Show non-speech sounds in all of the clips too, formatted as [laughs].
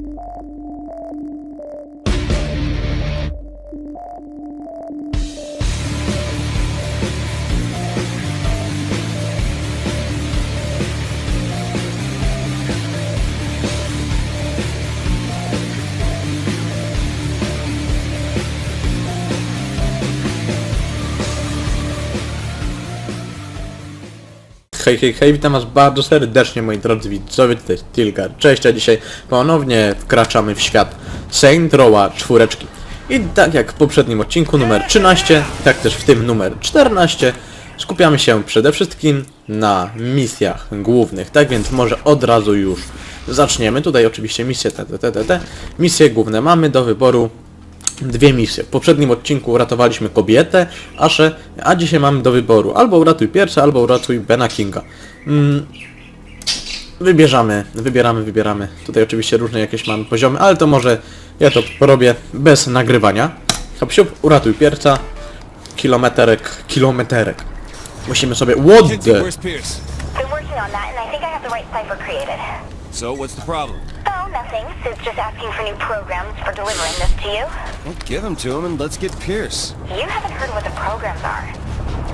Thank you. Hej, hej, hej, witam was bardzo serdecznie moi drodzy widzowie, tutaj jest Tilgar, cześć, a dzisiaj ponownie wkraczamy w świat Saint Row'a czwóreczki. I tak jak w poprzednim odcinku numer 13, tak też w tym numer 14, skupiamy się przede wszystkim na misjach głównych, tak więc może od razu już zaczniemy. Tutaj oczywiście misje te, te, te, te, te. Misje główne mamy do wyboru dwie misje. W poprzednim odcinku uratowaliśmy kobietę, Aszę, a dzisiaj mamy do wyboru albo uratuj pierwsze, albo uratuj Bena Kinga. Mm, wybierzamy, wybieramy, wybieramy. Tutaj oczywiście różne jakieś mamy poziomy, ale to może ja to porobię bez nagrywania. Hop siup, uratuj pierwsza. Kilometerek, kilometerek. Musimy sobie... What the... So, what's the problem? Nothing. Sid's just asking for new programs for delivering this to you. Well, give them to him and let's get Pierce. You haven't heard what the programs are.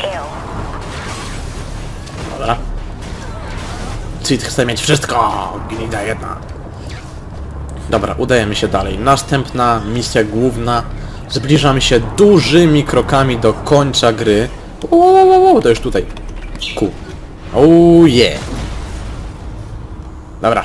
Ew. Dobra. Cid chce mieć wszystko! Gnida jedna. Dobra, udajemy się dalej. Następna misja główna. Zbliżamy się dużymi krokami do końca gry. O, to już tutaj. Ku. Oh yeah. Dobra.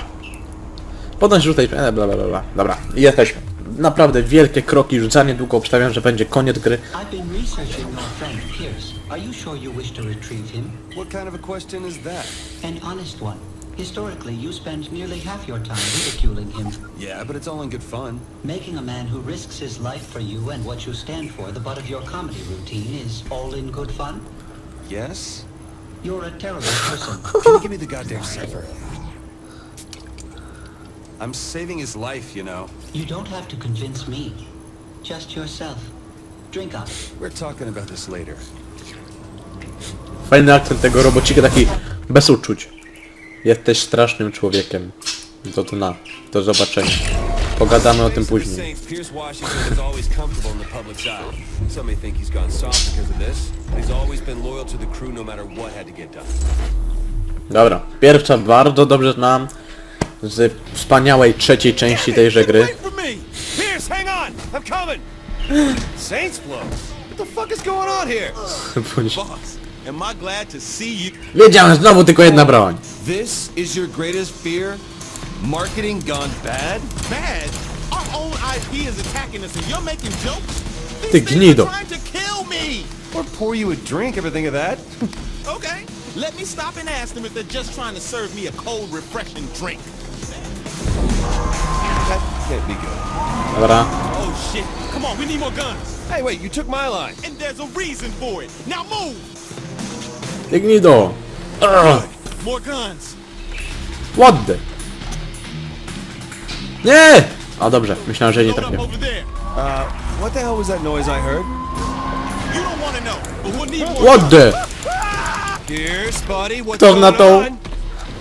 Podnoś tutaj... E, bla, bla, bla. Dobra, jesteśmy. Naprawdę wielkie kroki, już za niedługo obstawiam, że będzie koniec gry. I've been researching your friend Pierce. Are you sure you wish to retrieve him? What kind of a question is that? An honest one. Historically, you spend nearly half your time ridiculing him, Yeah, but it's all in good fun. making a man who risks his life for you and what you stand for the butt of your comedy routine is all in good fun? Yes? You're a terrible person. [laughs] Can you give me the goddamn cipher? I'm saving his life, you know. You don't have to convince me. Just yourself. Drink up. We're talking about this later. Fajny akcent tego robocika, taki bez uczuć. Jesteś strasznym człowiekiem. Do dna. Do zobaczenia. Pogadamy o tym później. Pierce Washington is always comfortable in the public's eye. Some may think he's gone soft because of this, but he's always been loyal to the crew no matter what had to get done. Dobra, pierwsza bardzo dobrze znam z wspaniałej trzeciej części tejże gry. [laughs] Wiedziałem, znowu tylko jedna broń. This is your greatest fear? Marketing gone bad? Bad? Our own IP is attacking us and you're making jokes? Ty gnido. are trying to kill me! Or pour you a drink, ever think of that? [laughs] Okay, let me stop and ask them if they're just trying to serve me a cold, refreshing drink. That can't be good. Dobra. Oh shit, come on, we need more guns. Hey, wait, you took my line. And there's a reason for it. Now move! Ty gnido. Ugh. More guns. What the? Nie! A dobrze, myślałem, że nie Load up trafię. over there. Uh, what the hell was that noise I heard? You don't want to know, but we'll need more What the? Pierce, buddy, what's Kto na going tą? on?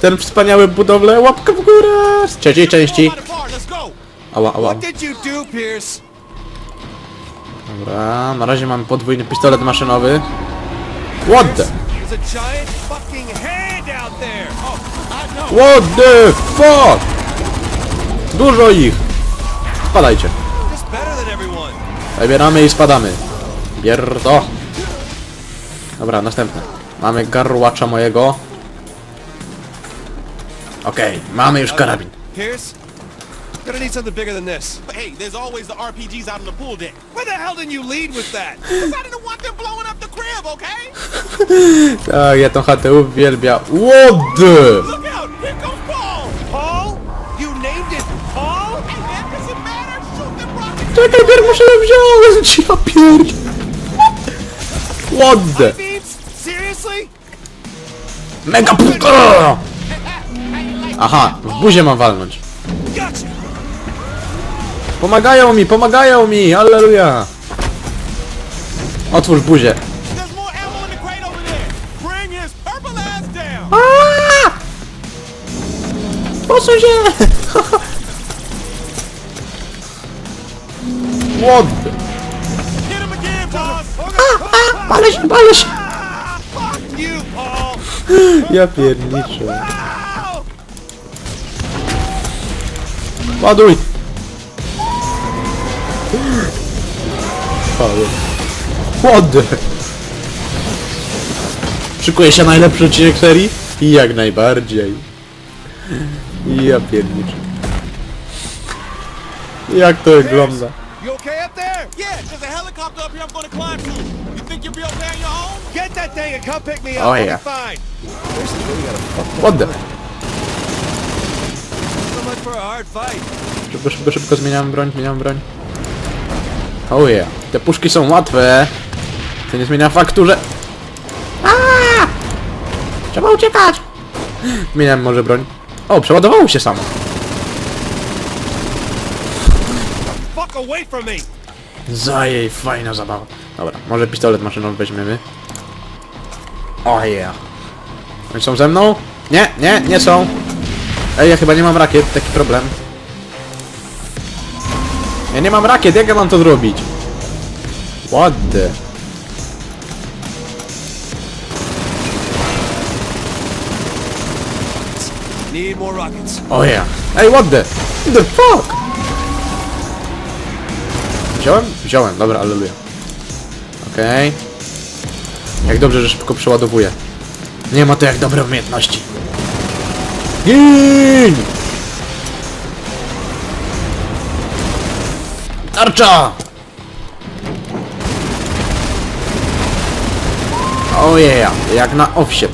Ten wspaniały budowlę, łapkę w górę! Z trzeciej części. Let's go. Ała, ała. What did you do, Pierce? Dobra, na razie mamy podwójny pistolet maszynowy. What the? There's a giant fucking hand out there. Oh, I know. What the fuck? Dużo ich. Spadajcie. Just better than everyone. Zabieramy i spadamy. Bierdo. Dobra, następne. Mamy garłacza mojego. Okej, mamy już karabin. Pierce, gonna need something bigger than this. But hey, there's always the RPGs out on the pool deck. Why the hell didn't you lead with that? Cause [laughs] I didn't want them blowing up the crib, okay? [laughs] Tak, ja tą chatę uwielbiam. What the? Look out! Here comes Paul! Paul? You named it Paul? Hey man, does it matter? Shoot them rockets! Czekaj, pier muszę ją wziąć. Ja pier... What the? Beams? Seriously? Mega puka! Aha, w buzie mam walnąć. Pomagają mi, pomagają mi, alleluja! Otwórz buzię. The! Posuń się! [laughs] What? Palę się, palę się! Ja pierniczę. Ładuj! The? Szykuje się najlepszy odcinek serii? Jak najbardziej. Ja pierniczę. Jak to wygląda? You okay up there? Yeah, there's a helicopter up here I'm gonna climb to. You think you'll be okay on your own? Get that thing and come pick me up. Oh, yeah. fine. What the? So much for a hard fight. Szybko, szybko, szybko zmieniam broń, zmieniam broń. Oh yeah. Te puszki są łatwe. To nie zmienia faktu, że... Aaaa! Trzeba uciekać! Zmieniam może broń. O, przeładowało się samo. Zajej, fajna zabawa. Dobra, może pistolet maszynowy weźmiemy. O yeah. Oni są ze mną? Nie, nie, nie są. Ej, ja chyba nie mam rakiet, taki problem. Ja nie mam rakiet, jak ja mam to zrobić? What the... Need more rockets. O yeah. Ej, what the... The fuck? Wziąłem? Wziąłem, dobra, aleluja. Okej. Jak dobrze, że szybko przeładowuję. Nie ma to jak dobre umiejętności. Gin! Tarcza! O yeah, jak na owsie.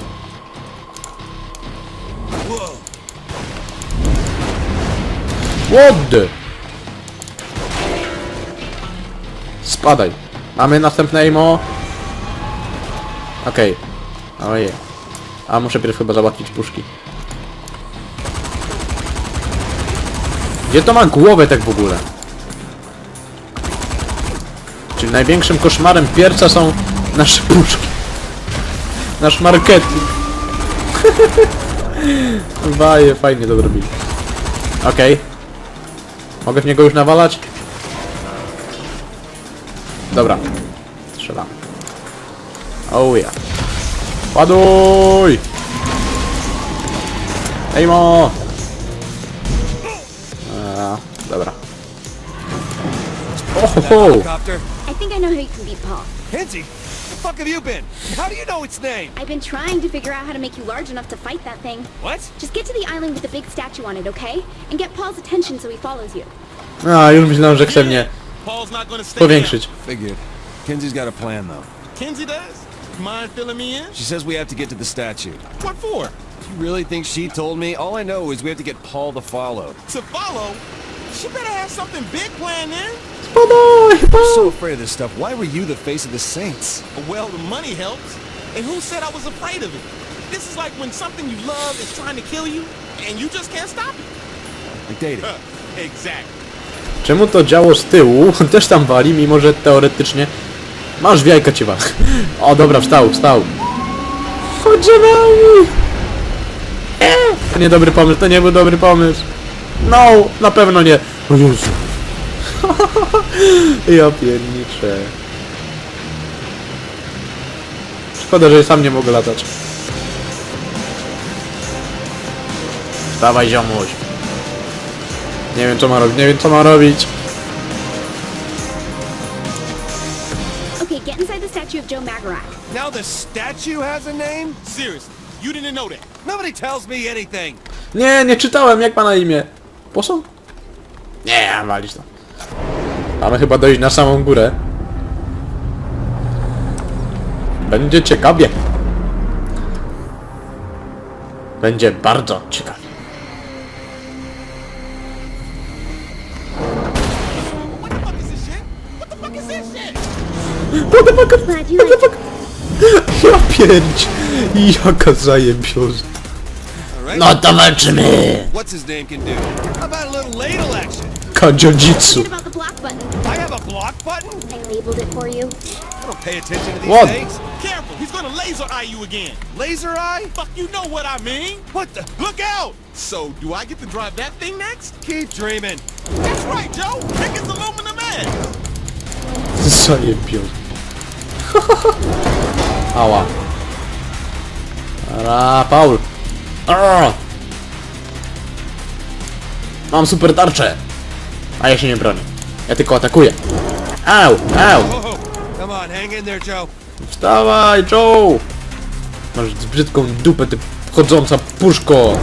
The? Spadaj. Mamy następne aimo. Okej. Ojej. A muszę pierw chyba załatwić puszki. Gdzie to ma głowę tak w ogóle? Czyli największym koszmarem pierca są nasze puszki. Nasz marketing. [laughs] Waje, fajnie to zrobili. Okej. Mogę w niego już nawalać? Dobra. Strzelam. Oh yeah. Ładuj! Ejmo! Eee, dobra. Ohoho! Helicopter. I think I know how you can beat Paul. Kenzie, the fuck have you been? How do you know its name? I've been trying to figure out how to make you large enough to fight that thing. What? Just get to the island with the big statue on it, okay? And get Paul's attention so he follows you. A, już myślałem, że chce mnie Paul's not gonna stay powiększyć. Figured. Kenzie's got a plan though. here. Kenzie does? Mind filling me in? She says we have to get to the statue. What for? You really think she told me? All I know is we have to get Paul to follow. To follow? She better have something big planned then. Spadaj! I'm so afraid of this stuff. Why were you the face of the Saints? Well, the money helps. And who said I was afraid of it? This is like when something you love is trying to kill you, and you just can't stop it. Like dating. [laughs] exactly. Czemu to działo z tyłu [laughs] też tam wali, mimo że teoretycznie... Masz w jajka cię wal. [laughs] O, dobra, wstał, wstał. Chodź za nami! Nie! To nie dobry pomysł, to nie był dobry pomysł. No, na pewno nie. O Jezu. [laughs] ja pierniczę. Szkoda, że sam nie mogę latać. Wstawaj, ziomuś. Nie wiem co ma robić, nie wiem co ma robić. Okay, get inside the statue of Joe Magarak. Now the statue has a name? Seriously, you didn't know that. Nobody tells me anything. Nie, nie czytałem, jak ma na imię. Posąg? Nie, walić to. Mamy chyba dojść na samą górę. Będzie ciekawie. Będzie bardzo ciekawie. What the fuck is this shit? What the fuck is this shit? What the fuck? Glad you like it. Ja pierdź. Jaka zajebioza. No to walczymy. What's his name can do? How about a little ladle action? Kadziojitsu. Forget about the block button. I have a block button? I labeled it for you. I don't pay attention to these What? things. Careful, he's gonna laser eye you again. Laser eye? Fuck, you know what I mean. What the? Look out! So, do I get to drive that thing next? Keep dreaming. That's right, Joe. Nick is aluminum ass. Zajebił. Ała. Ara, Paul. Arr! Mam super tarczę. A ja się nie bronię. Ja tylko atakuję. Au, au. Whoa, come on, hang in there, Joe. Wstawaj, Joe! Masz brzydką dupę, ty chodząca puszko!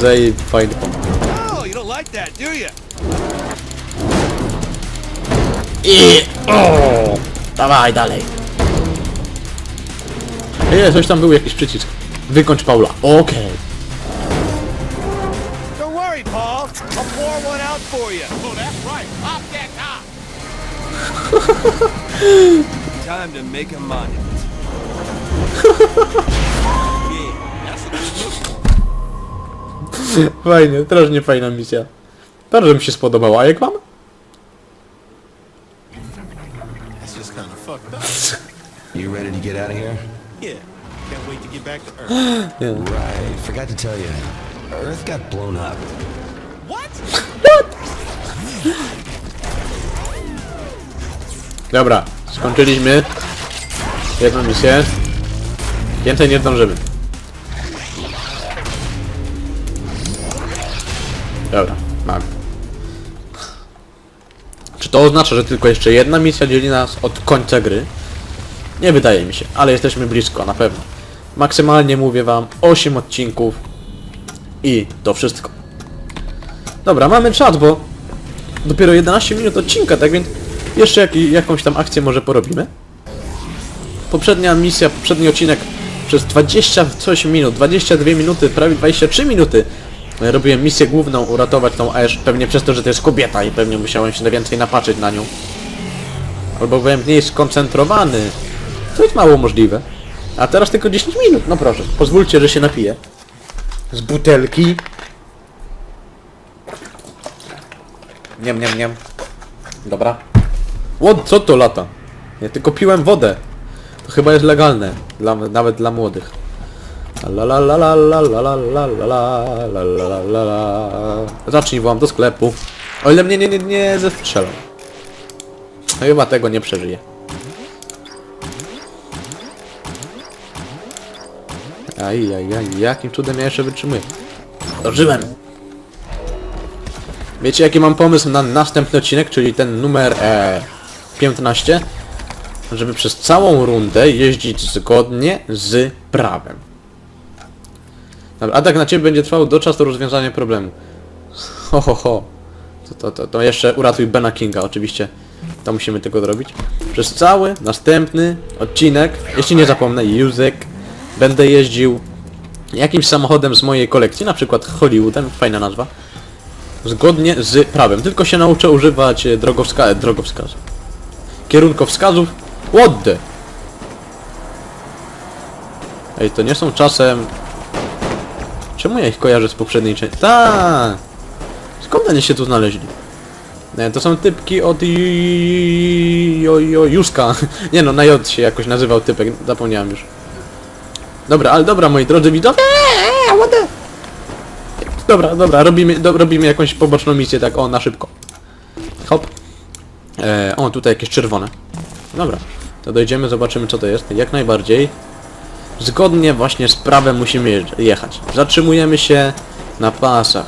Zaj... fajny pomysł. Oh, you don't like that, do you? I... O! Dawaj dalej! Ej, coś tam był jakiś przycisk. Wykończ Paula. Okej. Don't pour one out for you. Oh, that's right. Pop that top. [laughs] Time to make a monument. yeah, that's [laughs] a good look. Fajnie, strasznie fajna misja. Bardzo mi się spodobała, a jak wam? That's just kind of fucked up. [laughs] You ready to get out of here? Yeah. Can't wait to get back to Earth. [gasps] Right. Forgot to tell you. Earth got blown up. Dobra, skończyliśmy. Jedną misję. Więcej nie zdążymy. Dobra, mamy. Czy to oznacza, że tylko jeszcze jedna misja dzieli nas od końca gry? Nie wydaje mi się, ale jesteśmy blisko, na pewno. Maksymalnie mówię wam 8 odcinków i to wszystko. Dobra, mamy czat, bo dopiero 11 minut odcinka, tak więc jeszcze jak, jakąś tam akcję może porobimy. Poprzednia misja, poprzedni odcinek przez 20 coś minut, 22 minuty, prawie 23 minuty e, robiłem misję główną, uratować tą Ash, pewnie przez to, że to jest kobieta i pewnie musiałem się więcej napatrzeć na nią. Albo byłem mniej skoncentrowany, co jest mało możliwe. A teraz tylko 10 minut, no proszę, pozwólcie, że się napiję. Z butelki. Niem, niem, niem. Dobra. Ło, co to lata? Ja tylko piłem wodę. To chyba jest legalne. Dla, nawet dla młodych. Zacznij wam do sklepu. O ile mnie nie, nie, nie zestrzelą. No chyba tego nie przeżyję. Ajajaj, jakim cudem ja jeszcze wytrzymuję? Dożyłem! Wiecie jaki mam pomysł na następny odcinek, czyli ten numer e, 15? Żeby przez całą rundę jeździć zgodnie z prawem. Dobra, atak na ciebie będzie trwał do czasu rozwiązania problemu. Ho, ho, ho. To, to, to, to jeszcze uratuj Bena Kinga, oczywiście. To musimy tylko zrobić. Przez cały następny odcinek, jeśli nie zapomnę, Józek, będę jeździł jakimś samochodem z mojej kolekcji, na przykład Hollywoodem, fajna nazwa zgodnie z prawem. Tylko się nauczę używać e, drogowska... drogowskazów. Kierunkowskazów. What the? Ej, to nie są czasem... Czemu ja ich kojarzę z poprzedniej części? Ta. Skąd oni się tu znaleźli? Nie, to są typki od Juska. [laughs] Nie no, na J się jakoś nazywał typek, zapomniałem już. Dobra, ale dobra moi drodzy widzowie. What the? Dobra, dobra, robimy, do, robimy jakąś poboczną misję, tak o, na szybko. Hop. E, o, tutaj jakieś czerwone. Dobra, to dojdziemy, zobaczymy co to jest. Jak najbardziej. Zgodnie właśnie z prawem musimy jechać. Zatrzymujemy się na pasach.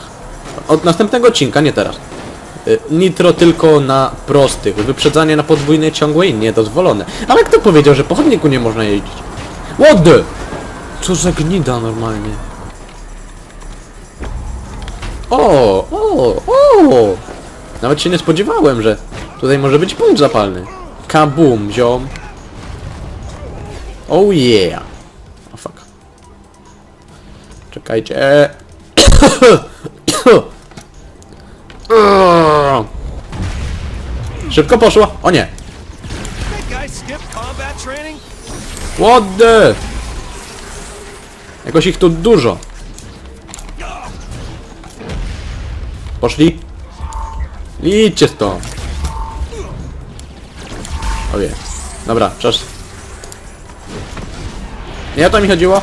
Od następnego odcinka, nie teraz. E, Nitro tylko na prostych. Wyprzedzanie na podwójnej ciągłej niedozwolone. Ale kto powiedział, że po chodniku nie można jeździć? What the? Co za gnida normalnie. O, o, o! Nawet się nie spodziewałem, że tutaj może być punkt zapalny. Kabum, ziom. Oh yeah. O fuck. Czekajcie. [coughs] Szybko poszło. O nie. What the? Jakoś ich tu dużo. Poszli? Idźcie stąd. Ojej. Dobra, czas. Nie o to mi chodziło?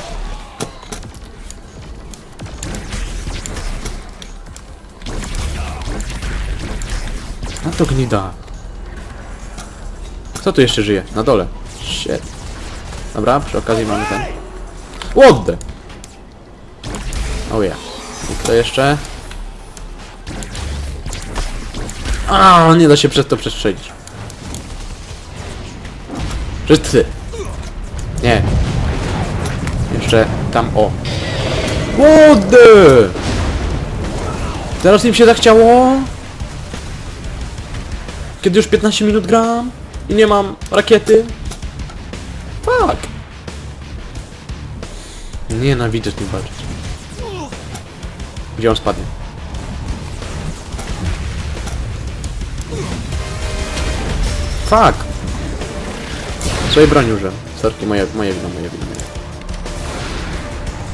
A to gnida. Kto tu jeszcze żyje? Na dole. Shit. Dobra, przy okazji mamy ten. The? Oh yeah. I kto jeszcze? A, nie da się przez to przestrzelić. Wszyscy. Nie. Jeszcze tam, o. The? Teraz im się zachciało? Kiedy już 15 minut gram i nie mam rakiety? Fuck. Nienawidzę nim walczyć. Gdzie on spadnie? Fuck. Swojej broni użyłem. Sorki, moje, moje wino, moje wino. Moje.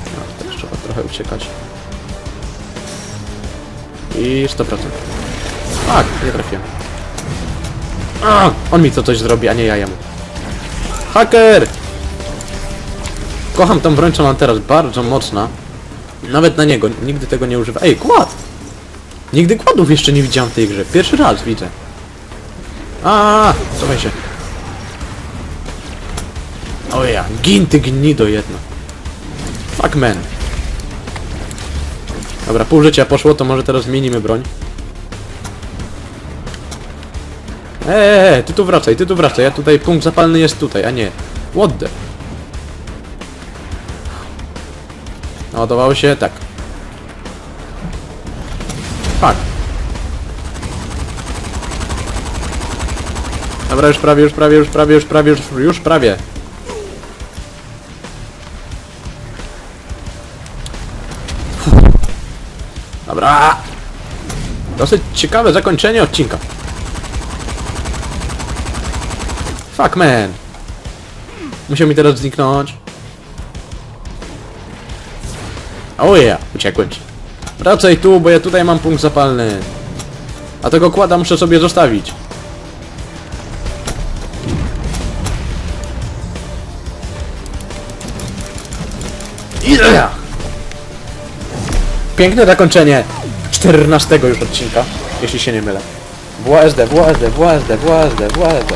No, też trzeba trochę uciekać. I 100%. Tak, nie trafiłem. A, on mi to coś zrobi, a nie ja jemu. Haker! Kocham tą broń, co mam teraz, bardzo mocna. Nawet na niego, nigdy tego nie używam. Ej, kład! Nigdy kładów jeszcze nie widziałem w tej grze. Pierwszy raz widzę. A, cofaj się. O ja, gin ty gnido jedno. Fuck man. Dobra, pół życia poszło, to może teraz zmienimy broń. Eee, ty tu wracaj, ty tu wracaj, ja tutaj, punkt zapalny jest tutaj, a nie. What the? Naładowało się? Tak. Fuck. Dobra, już prawie, już prawie, już prawie, już prawie, już, już prawie. Dobra. Dosyć ciekawe zakończenie odcinka. Fuck man. Musiał mi teraz zniknąć. O ja, uciekłem ci. Wracaj tu, bo ja tutaj mam punkt zapalny. A tego kłada muszę sobie zostawić. Piękne zakończenie 14 już odcinka, jeśli się nie mylę. WASD, WASD, WASD, WASD, WASD.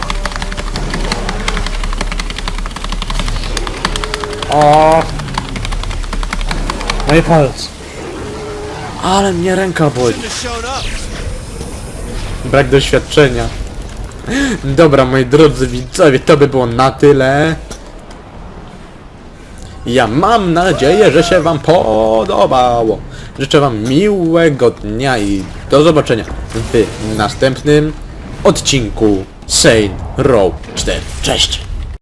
O. Moje palce. Ale mnie ręka boli. Brak doświadczenia. Dobra, moi drodzy widzowie, to by było na tyle. Ja mam nadzieję, że się wam podobało. Życzę wam miłego dnia i do zobaczenia w następnym odcinku Saint Row 4. Cześć!